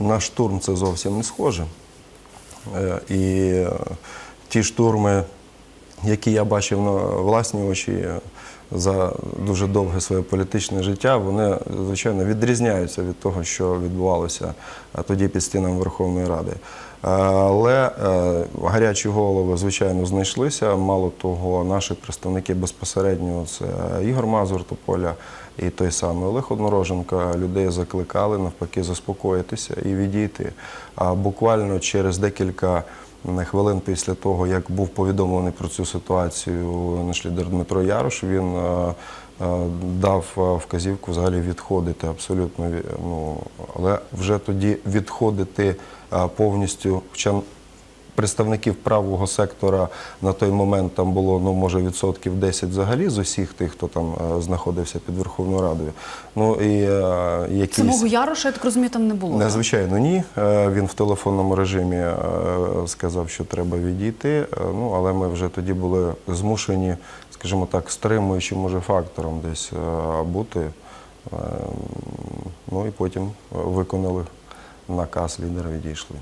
на штурм це зовсім не схоже. Е, І е, ті штурми, які я бачив на власні очі е, за дуже довге своє політичне життя, вони, звичайно, відрізняються від того, що відбувалося тоді під стінами Верховної Ради. Але е, гарячі голови, звичайно, знайшлися. Мало того, наші представники безпосередньо це Ігор Мазур Тополя і той самий Олег Однороженко людей закликали навпаки заспокоїтися і відійти. Буквально через декілька хвилин після того, як був повідомлений про цю ситуацію наш лідер Дмитро Ярош, він е, е, дав е, вказівку взагалі відходити абсолютно. Ну, але вже тоді відходити повністю. Представників правого сектора на той момент там було ну може відсотків 10 взагалі з усіх тих, хто там е, знаходився під Верховною Радою. Ну і е, якісь Самого Яроша, я так розумію, там не було. Незвичайно, ні. Е, Він в телефонному режимі е, сказав, що треба відійти. Ну, але ми вже тоді були змушені, скажімо так, стримуючим може фактором десь бути. Ну і потім виконали наказ лідера, відійшли.